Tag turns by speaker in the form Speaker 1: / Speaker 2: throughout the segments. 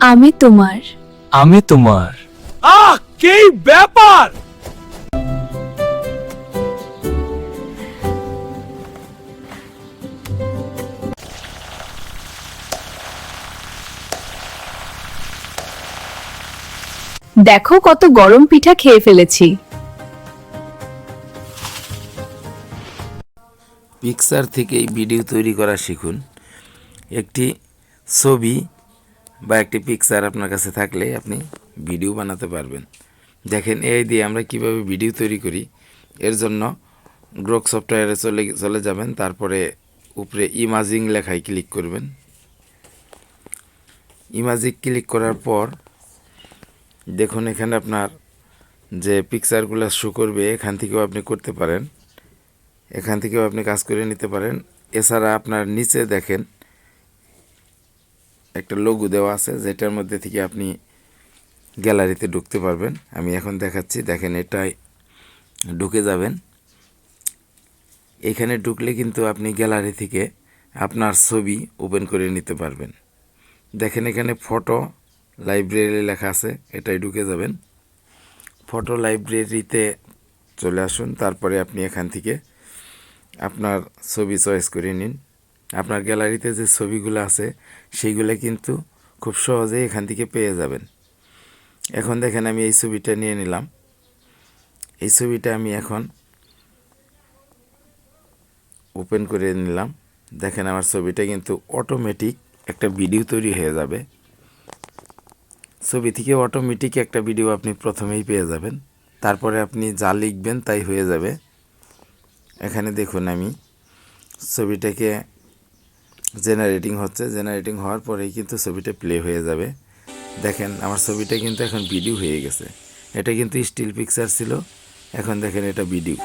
Speaker 1: আমি তোমার।
Speaker 2: আমি তোমার।
Speaker 3: আহ কি ব্যাপার?
Speaker 1: দেখো কত গরম পিঠা খেয়ে ফেলেছি।
Speaker 4: পিকচার থেকেই ভিডিও তৈরি করা শিখুন। একটি ছবি বা একটি পিকচার আপনার কাছে থাকলে আপনি ভিডিও বানাতে পারবেন। দেখেন এই দিয়ে আমরা কীভাবে ভিডিও তৈরি করি। এর জন্য গ্রোক সফটওয়্যারে চলে চলে যাবেন, তারপরে উপরে ইমাজিং লেখায় ক্লিক করবেন। ইমাজিং ক্লিক করার পর দেখুন এখানে আপনার যে পিকচারগুলো শো করবে, এখান থেকেও আপনি করতে পারেন। এখান থেকেও আপনি কাজ করে নিতে পারেন। এছাড়া আপনার নিচে দেখেন একটা লঘু দেওয়া আছে, যেটার মধ্যে থেকে আপনি গ্যালারিতে ঢুকতে পারবেন। আমি এখন দেখাচ্ছি, দেখেন এটাই ঢুকে যাবেন। এখানে ঢুকলে কিন্তু আপনি গ্যালারি থেকে আপনার ছবি ওপেন করে নিতে পারবেন। দেখেন এখানে ফটো লাইব্রেরি লেখা আছে এটাই ঢুকে যাবেন। ফটো লাইব্রেরিতে চলে আসুন, তারপরে আপনি এখান থেকে আপনার ছবি চয়েস করে নিন। আপনার গ্যালারিতে যে ছবিগুলো আছে, সেইগুলো কিন্তু খুব সহজেই এখান থেকে পেয়ে যাবেন। এখন দেখেন আমি এই ছবিটা নিয়ে নিলাম। এই ছবিটা আমি এখন ওপেন করে নিলাম। দেখেন আমার ছবিটা কিন্তু অটোমেটিক একটা ভিডিও তৈরি হয়ে যাবে। ছবি থেকে অটোমেটিক একটা ভিডিও আপনি প্রথমেই পেয়ে যাবেন। তারপরে আপনি যা লিখবেন তাই হয়ে যাবে। এখানে দেখুন আমি ছবিটাকে জেনারেটিং হচ্ছে। জেনারেটিং হওয়ার পরেই কিন্তু ছবিটা প্লে হয়ে যাবে। দেখেন, আমার ছবিটা কিন্তু এখন ভিডিও হয়ে গেছে। এটা কিন্তু স্টিল পিকচার ছিল। এখন দেখেন এটা ভিডিও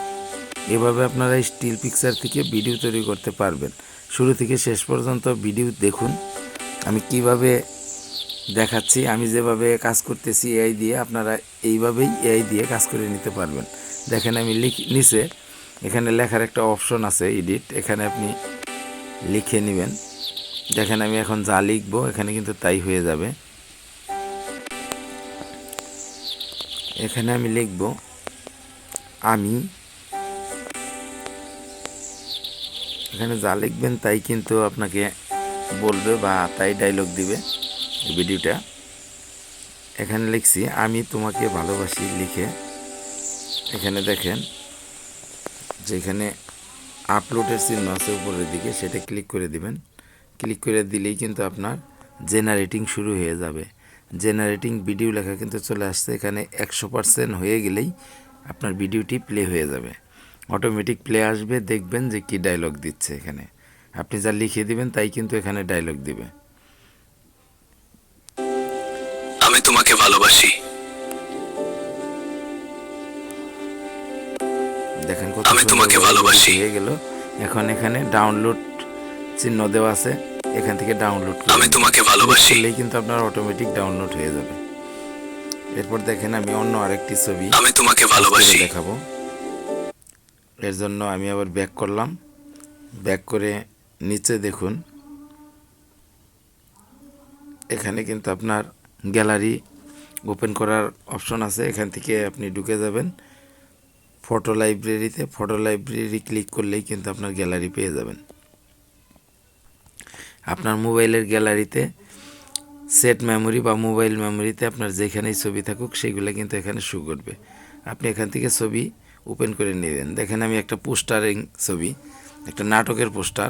Speaker 4: এভাবে আপনারা স্টিল পিকচার থেকে ভিডিও তৈরি করতে পারবেন। শুরু থেকে শেষ পর্যন্ত ভিডিও দেখুন। আমি কীভাবে দেখাচ্ছি, আমি যেভাবে কাজ করতেছি এআই দিয়ে, আপনারা এইভাবেই এআই দিয়ে কাজ করে নিতে পারবেন। দেখেন আমি লিখ নিচে এখানে লেখার একটা অপশন আছে এডিট এখানে আপনি লিখে নেবেন। দেখেন আমি এখন যা লিখব, এখানে কিন্তু তাই হয়ে যাবে। এখানে আমি লিখব, আমি। এখানে যা লিখবেন তাই কিন্তু আপনাকে বলবে বা তাই ডায়লগ দিবে ভিডিওটা এখানে লিখছি, আমি তোমাকে ভালোবাসি লিখে। এখানে দেখেন, যেখানে আপলোডের চিহ্ন আছে উপরের দিকে, সেটা ক্লিক করে দিবেন। ক্লিক করে দিলেই কিন্তু আপনার জেনারেটিং শুরু হয়ে যাবে। জেনারেটিং ভিডিও লেখা কিন্তু চলে আসছে, এখানে একশো পারসেন্ট হয়ে গেলেই আপনার ভিডিওটি প্লে হয়ে যাবে। অটোমেটিক প্লে আসবে, দেখবেন যে কি ডায়লগ দিচ্ছে এখানে। আপনি যা লিখে দিবেন, তাই কিন্তু এখানে ডায়লগ দিবে।
Speaker 3: ভালোবাসি।
Speaker 4: হয়ে গেল। এখন এখানে ডাউনলোড চিহ্ন দেওয়া আছে। এখান থেকে ডাউনলোড
Speaker 3: আমি তোমাকে ভালোবাসি।
Speaker 4: করলেই কিন্তু আপনার অটোমেটিক ডাউনলোড হয়ে যাবে। এরপর দেখেন আমি অন্য আরেকটি ছবি
Speaker 3: আমি তোমাকে ভালোবাসি।
Speaker 4: দেখাবো। এর জন্য আমি আবার ব্যাক করলাম। ব্যাক করে নিচে দেখুন। এখানে কিন্তু আপনার গ্যালারি ওপেন করার অপশন আছে। এখান থেকে আপনি ঢুকে যাবেন। ফটো লাইব্রেরিতে ফটো লাইব্রেরি ক্লিক করলেই কিন্তু আপনার গ্যালারি পেয়ে যাবেন। আপনার মোবাইলের গ্যালারিতে সেট মেমোরি বা মোবাইল মেমোরিতে আপনার যেখানেই ছবি থাকুক, সেগুলো কিন্তু এখানে শো করবে। আপনি এখান থেকে ছবি ওপেন করে নেবেন দেখেন আমি একটা পোস্টারিং ছবি, একটা নাটকের পোস্টার।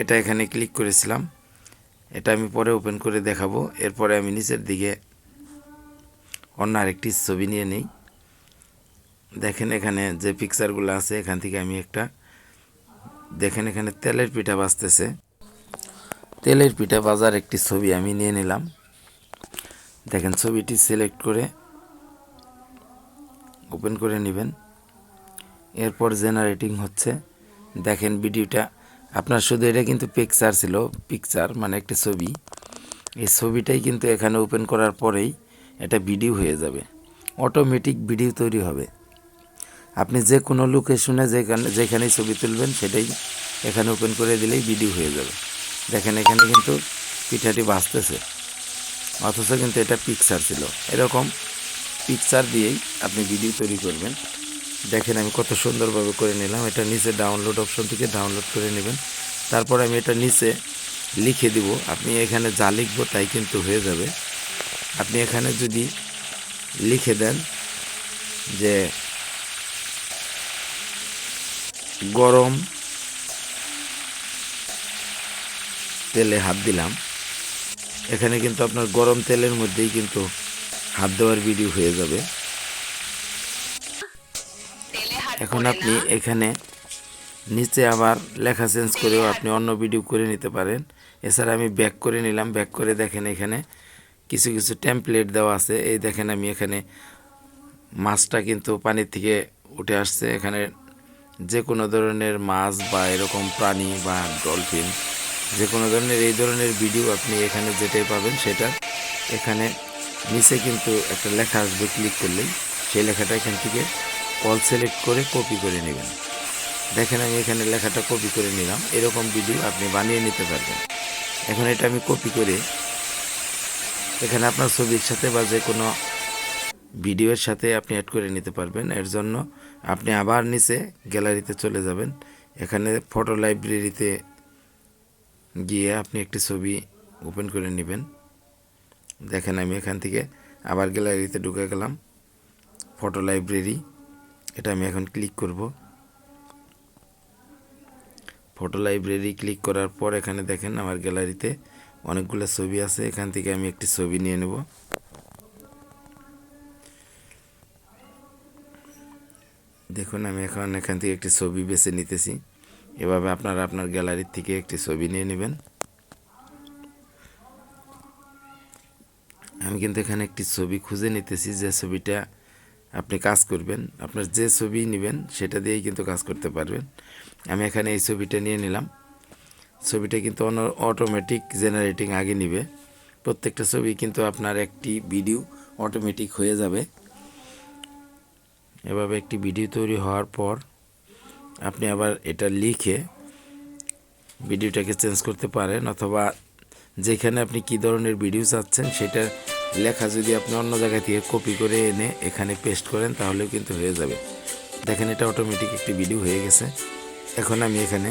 Speaker 4: এটা এখানে ক্লিক করেছিলাম। এটা আমি পরে ওপেন করে দেখাবো। এরপরে আমি নিচের দিকে অন্য আরেকটি ছবি নিয়ে নেই। দেখেন এখানে যে পিকচারগুলো আছে, এখান থেকে আমি একটা, দেখেন এখানে তেলের পিঠা বাজতেছে। তেলের পিঠা বাজার একটি ছবি আমি নিয়ে নিলাম। দেখেন ছবিটি সিলেক্ট করে ওপেন করে নেবেন। এরপর জেনারেটিং হচ্ছে। দেখেন ভিডিওটা আপনার শুধু এটা কিন্তু পিকচার ছিল পিকচার মানে একটি ছবি। এই ছবিটাই কিন্তু এখানে ওপেন করার পরেই এটা ভিডিও হয়ে যাবে। অটোমেটিক ভিডিও তৈরি হবে। আপনি যে কোনো লোকেশনে যেখানে, যেখানেই ছবি তুলবেন, সেটাই এখানে ওপেন করে দিলেই ভিডিও হয়ে যাবে। দেখেন, এখানে কিন্তু পিঠাটি বাঁচতেছে অথচ কিন্তু এটা পিকচার ছিল। এরকম পিকচার দিয়েই আপনি ভিডিও তৈরি করবেন। দেখেন, আমি কত সুন্দরভাবে করে নিলাম। এটা নিচে ডাউনলোড অপশন থেকে ডাউনলোড করে নেবেন। তারপর আমি এটা নিচে লিখে দিব। আপনি এখানে যা লিখব তাই কিন্তু হয়ে যাবে। আপনি এখানে যদি লিখে দেন যে গরম তেলে হাত দিলাম। এখানে কিন্তু আপনার গরম তেলের মধ্যেই কিন্তু হাত দেওয়ার ভিডিও হয়ে যাবে। এখন আপনি এখানে নিচে আবার লেখা চেঞ্জ করেও আপনি অন্য ভিডিও করে নিতে পারেন। এছাড়া আমি ব্যাক করে নিলাম। ব্যাক করে দেখেন এখানে কিছু কিছু টেমপ্লেট দেওয়া আছে। এই দেখেন আমি এখানে মাছটা কিন্তু পানির থেকে উঠে আসছে। এখানে যে কোনো ধরনের মাছ বা এরকম প্রাণী বা ডলফিন যে কোনো ধরনের এই ধরনের ভিডিও আপনি এখানে যেটাই পাবেন সেটা এখানে নিচে কিন্তু একটা লেখা আসবে, ক্লিক করলেই সেই লেখাটা এখান থেকে অল সিলেক্ট করে কপি করে নেবেন। দেখেন আমি এখানে লেখাটা কপি করে নিলাম, এরকম ভিডিও আপনি বানিয়ে নিতে পারবেন। এখন এটা আমি কপি করে এখানে আপনার ছবির সাথে বা যে কোনো ভিডিওর সাথে আপনি অ্যাড করে নিতে পারবেন। এর জন্য আপনি আবার নিচে গ্যালারিতে চলে যাবেন। এখানে ফটো লাইব্রেরিতে গিয়ে আপনি একটি ছবি ওপেন করে নেবেন। দেখেন আমি এখান থেকে আবার গ্যালারিতে ঢুকে গেলাম। ফটো লাইব্রেরি এটা আমি এখন ক্লিক করব। ফটো লাইব্রেরি ক্লিক করার পর এখানে দেখেন আমার গ্যালারিতে অনেকগুলো ছবি আছে। এখান থেকে আমি একটি ছবি নিয়ে নেব। দেখুন, আমি এখন এখান থেকে একটি ছবি বেছে নিতেছি। এভাবে আপনারা আপনার গ্যালারির থেকে একটি ছবি নিয়ে নেবেন। আমি কিন্তু এখানে একটি ছবি খুঁজে নিতেছি, যে ছবিটা আপনি কাজ করবেন। আপনার যে ছবি নেবেন, সেটা দিয়েই কিন্তু কাজ করতে পারবেন। আমি এখানে এই ছবিটা নিয়ে নিলাম। ছবিটা কিন্তু অটোমেটিক জেনারেটিং আগে নিবে। প্রত্যেকটা ছবি কিন্তু আপনার একটি ভিডিও অটোমেটিক হয়ে যাবে। এভাবে একটি ভিডিও তৈরি হওয়ার পর আপনি আবার এটা লিখে ভিডিওটাকে চেঞ্জ করতে পারেন অথবা যেখানে আপনি কি ধরনের ভিডিও চাচ্ছেন সেটা লেখা যদি আপনি অন্য জায়গা থেকে কপি করে এনে এখানে পেস্ট করেন তাহলেও কিন্তু হয়ে যাবে। দেখেন এটা অটোমেটিক একটি ভিডিও হয়ে গেছে। এখন আমি এখানে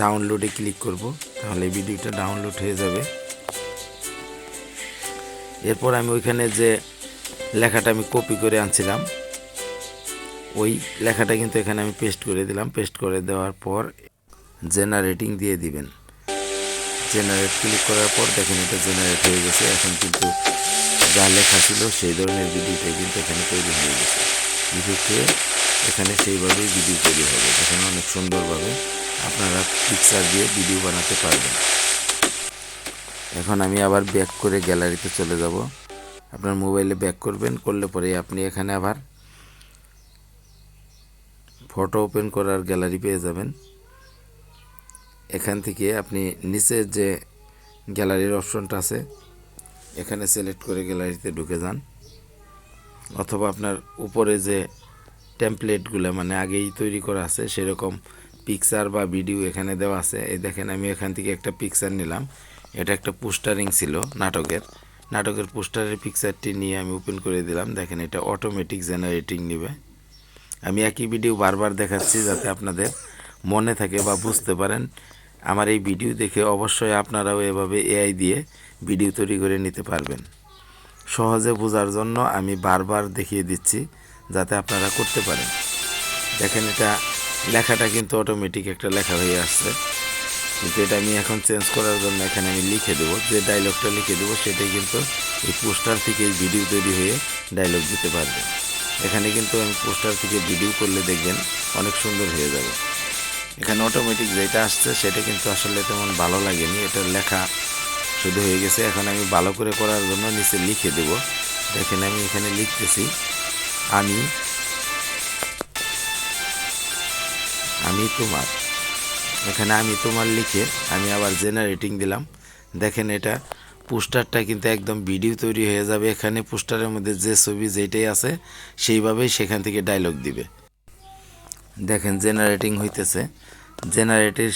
Speaker 4: ডাউনলোডে ক্লিক করব, তাহলে ভিডিওটা ডাউনলোড হয়ে যাবে। এরপর আমি ওইখানে যে লেখাটা আমি কপি করে আনছিলাম ওই লেখাটা কিন্তু এখানে আমি পেস্ট করে দিলাম। পেস্ট করে দেওয়ার পর জেনারেটিং দিয়ে দিবেন। জেনারেট ক্লিক করার পর দেখেন এটা জেনারেট হয়ে গেছে। এখন কিন্তু যা লেখা ছিল সেই ধরনের ভিডিওটাই কিন্তু এখানে তৈরি হয়ে গেছে। ইফেক্ট এখানে সেইভাবেই ভিডিও তৈরি হবে। এখানে অনেক সুন্দরভাবে আপনারা পিকচার দিয়ে ভিডিও বানাতে পারবেন। এখন আমি আবার ব্যাক করে গ্যালারিতে চলে যাব। আপনার মোবাইলে ব্যাক করবেন, করলে পরে আপনি এখানে আবার ফটো ওপেন করার গ্যালারি পেয়ে যাবেন। এখান থেকে আপনি নিচে যে গ্যালারির অপশনটা আছে, এখানে সিলেক্ট করে গ্যালারিতে ঢুকে যান। অথবা আপনার উপরে যে টেমপ্লেটগুলো মানে আগেই তৈরি করা আছে, সেরকম পিকচার বা ভিডিও এখানে দেওয়া আছে। এই দেখেন, আমি এখান থেকে একটা পিকচার নিলাম। এটা একটা পোস্টারিং ছিল নাটকের। নাটকের পোস্টারের পিকচারটি নিয়ে আমি ওপেন করে দিলাম। দেখেন, এটা অটোমেটিক জেনারেটিং নেবে। আমি একই ভিডিও বারবার দেখাচ্ছি যাতে আপনাদের মনে থাকে বা বুঝতে পারেন। আমার এই ভিডিও দেখে অবশ্যই আপনারাও এভাবে এআই দিয়ে ভিডিও তৈরি করে নিতে পারবেন। সহজে বোঝার জন্য আমি বারবার দেখিয়ে দিচ্ছি যাতে আপনারা করতে পারেন। দেখেন এটা লেখাটা কিন্তু অটোমেটিক একটা লেখা হয়ে আসছে। কিন্তু এটা আমি এখন চেঞ্জ করার জন্য এখানে আমি লিখে দেবো। যে ডায়লগটা লিখে দেবো সেটাই কিন্তু এই পোস্টার থেকে ভিডিও তৈরি হয়ে ডায়লগ দিতে পারবে। এখানে কিন্তু আমি পোস্টার থেকে ভিডিও করলে দেখবেন অনেক সুন্দর হয়ে যাবে। এখানে অটোমেটিক যেটা আসছে সেটা কিন্তু আসলে তেমন ভালো লাগেনি। এটা লেখা শুধু হয়ে গেছে। এখন আমি ভালো করে করার জন্য নিচে লিখে দেব। দেখেন আমি এখানে লিখতেছি, আমি আমি তোমার। এখানে আমি তোমার লিখে আমি আবার জেনারেটিং দিলাম। দেখেন এটা পোস্টারটা কিন্তু একদম ভিডিও তৈরি হয়ে যাবে। এখানে পোস্টারের মধ্যে যে ছবি যেটাই আছে সেইভাবেই সেখান থেকে ডায়লগ দিবে। দেখেন জেনারেটিং হইতেছে। জেনারেটিং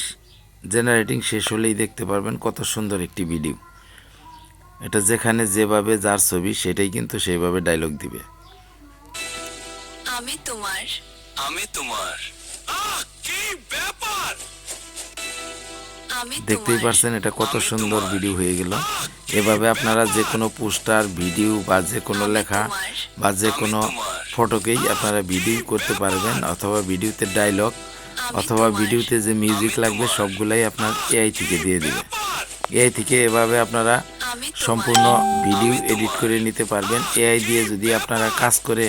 Speaker 4: জেনারেটিং শেষ হলেই দেখতে পারবেন কত সুন্দর একটি ভিডিও এটা যেখানে যেভাবে যার ছবি সেটাই কিন্তু সেইভাবে ডায়লগ দিবে।
Speaker 1: আমি তোমার।
Speaker 3: আমি তোমার। কি ব্যাপার?
Speaker 4: দেখতেই পারছেন এটা কত সুন্দর ভিডিও হয়ে গেল। এভাবে আপনারা যে কোনো পোস্টার, ভিডিও বা যে কোনো লেখা বা যে কোনো ফটোকেই আপনারা ভিডিও করতে পারবেন অথবা ভিডিওতে ডায়লগ অথবা ভিডিওতে যে মিউজিক লাগবে সবগুলাই আপনার এআই থেকে দিয়ে দেবে। এআই থেকে এভাবে আপনারা সম্পূর্ণ ভিডিও এডিট করে নিতে পারবেন। এআই দিয়ে যদি আপনারা কাজ করে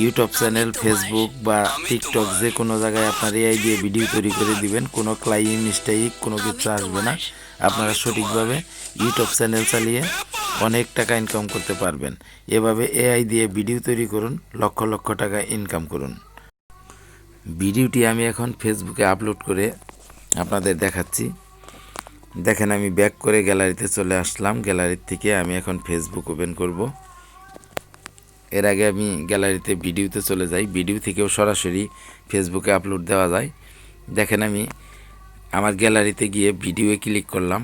Speaker 4: ইউটিউব চ্যানেল ফেসবুক বা টিকটক যে কোনো জায়গায় আপনার এআই দিয়ে ভিডিও তৈরি করে দিবেন। কোনো ক্লাইম মিস্টেক কোনো কিছু আসবে না। আপনারা সঠিকভাবে ইউটিউব চ্যানেল চালিয়ে অনেক টাকা ইনকাম করতে পারবেন। এভাবে এআই দিয়ে ভিডিও তৈরি করুন, লক্ষ লক্ষ টাকা ইনকাম করুন। ভিডিওটি আমি এখন ফেসবুকে আপলোড করে আপনাদের দেখাচ্ছি। দেখেন আমি ব্যাক করে গ্যালারিতে চলে আসলাম। গ্যালারির থেকে আমি এখন ফেসবুক ওপেন করব। এর আগে আমি গ্যালারিতে ভিডিওতে চলে যাই। ভিডিও থেকেও সরাসরি ফেসবুকে আপলোড দেওয়া যায়। দেখেন আমি আমার গ্যালারিতে গিয়ে ভিডিওয়ে ক্লিক করলাম।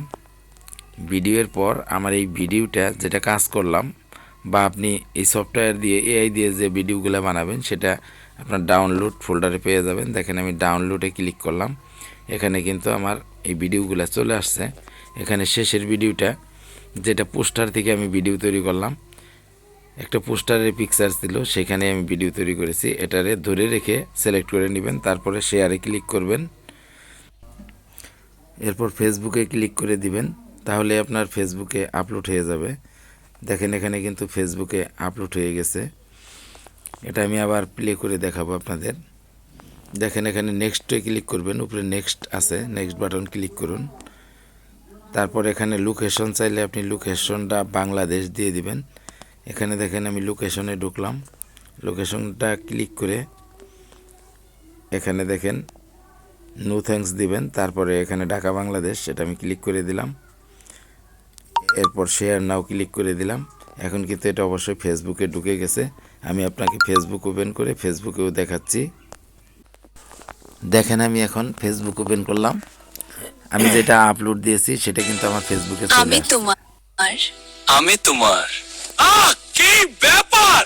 Speaker 4: ভিডিওর পর আমার এই ভিডিওটা যেটা কাজ করলাম বা আপনি এই সফটওয়্যার দিয়ে এআই দিয়ে যে ভিডিওগুলো বানাবেন, সেটা আপনার ডাউনলোড ফোল্ডারে পেয়ে যাবেন। দেখেন আমি ডাউনলোডে ক্লিক করলাম। এখানে কিন্তু আমার এই ভিডিওগুলো চলে আসছে। এখানে শেষের ভিডিওটা যেটা পোস্টার থেকে আমি ভিডিও তৈরি করলাম। একটা পোস্টারের পিকচার ছিল সেখানে আমি ভিডিও তৈরি করেছি। এটারে ধরে রেখে সিলেক্ট করে নেবেন, তারপরে শেয়ারে ক্লিক করবেন। এরপর ফেসবুকে ক্লিক করে দিবেন, তাহলে আপনার ফেসবুকে আপলোড হয়ে যাবে। দেখেন এখানে কিন্তু ফেসবুকে আপলোড হয়ে গেছে। এটা আমি আবার প্লে করে দেখাবো আপনাদের। দেখেন এখানে নেক্সটে ক্লিক করবেন, উপরে নেক্সট আছে নেক্সট বাটন ক্লিক করুন। তারপর এখানে লোকেশন চাইলে আপনি লোকেশনটা বাংলাদেশ দিয়ে দিবেন। এখানে দেখেন আমি লোকেশনে ঢুকলাম। লোকেশনটা ক্লিক করে এখানে দেখেন নো থ্যাঙ্কস দিবেন। তারপরে এখানে ঢাকা বাংলাদেশ সেটা আমি ক্লিক করে দিলাম। এরপর শেয়ার নাও ক্লিক করে দিলাম। এখন কিন্তু এটা অবশ্যই ফেসবুকে ঢুকে গেছে। আমি আপনাকে ফেসবুক ওপেন করে ফেসবুকেও দেখাচ্ছি। দেখেন আমি এখন ফেসবুক ওপেন করলাম। আমি যেটা আপলোড দিয়েছি সেটা কিন্তু আমার ফেসবুকে চলে
Speaker 1: আমি তোমার
Speaker 3: আমি তোমার আহ কি ব্যাপার?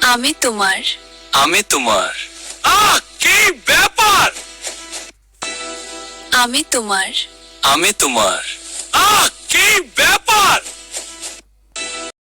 Speaker 1: আমি তোমার।
Speaker 3: আমি তোমার। আহ কি ব্যাপার?
Speaker 1: আমি তোমার।
Speaker 3: আমি তোমার। আহ কি ব্যাপার?